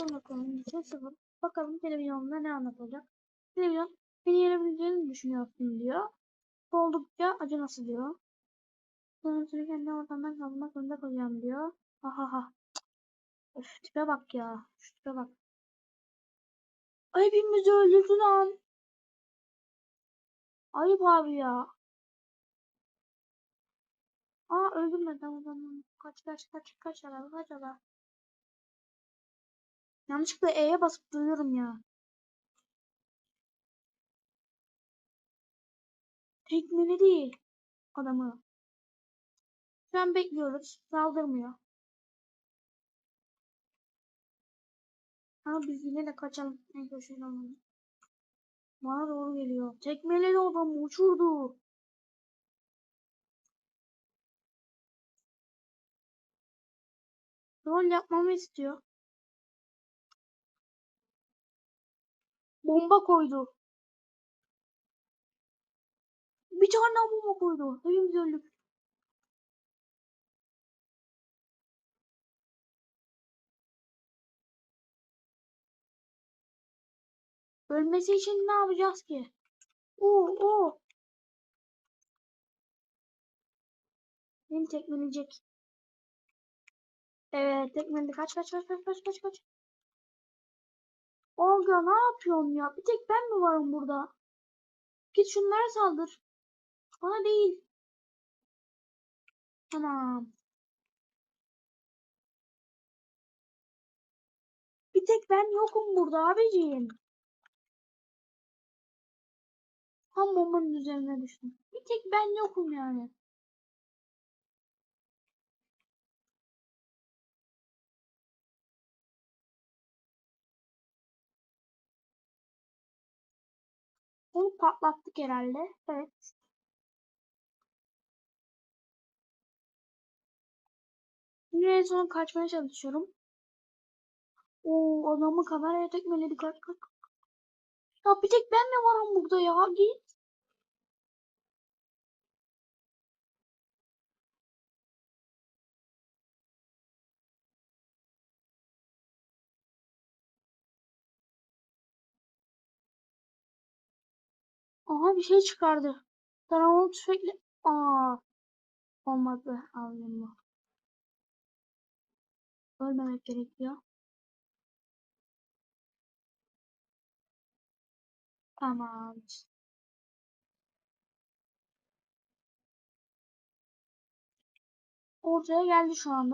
Son bakalım. Şey televizyonda ne anlatacak. Televizyon beni yenebileceğini düşünüyorsun diyor. Oldukça acınası diyor. Sonra seni kendi ortamdan kazmak zorunda kalacağım diyor. Ha ha ha. Öf tipe bak ya. Şu tipe bak. Ay hepimizi öldürdü lan. Ayıp abi ya. Aa öldürme tamam tamam. Kaç kaç kaç kaç ala kaç ala. Yanlışlıkla E'ye basıp duruyorum ya. Tekmeledi adamı. Şu an bekliyoruz. Saldırmıyor. Ama biz yine de kaçalım. En köşede olalım. Bana doğru geliyor. Tekmeledi adamı uçurdu. Rol yapmamı istiyor. Bomba koydu. Bir tane daha bomba koydu. Hepimiz öldük. Ölmesi için ne yapacağız ki? Oo, oo. Beni tekmeleyecek. Evet, tekmeledi. Kaç kaç kaç kaç kaç kaç kaç. Olga ne yapıyorsun ya? Bir tek ben mi varım burada? Git şunlara saldır. Bana değil. Tamam. Bir tek ben yokum burada abiciğim. Tam bombanın üzerine düştüm. Bir tek ben yokum yani. Patlattık herhalde. Evet. Yine en son kaçmaya çalışıyorum. O adamı kameraya tekmeledi kaç kaç. Ya bir tek ben mi varım burada ya? Git. Aha bir şey çıkardı. Taramalı tüfekle. Aa. Olmadı. Alayım bu. Ölmemek gerekiyor. Tamam. Ortaya geldi şu anda.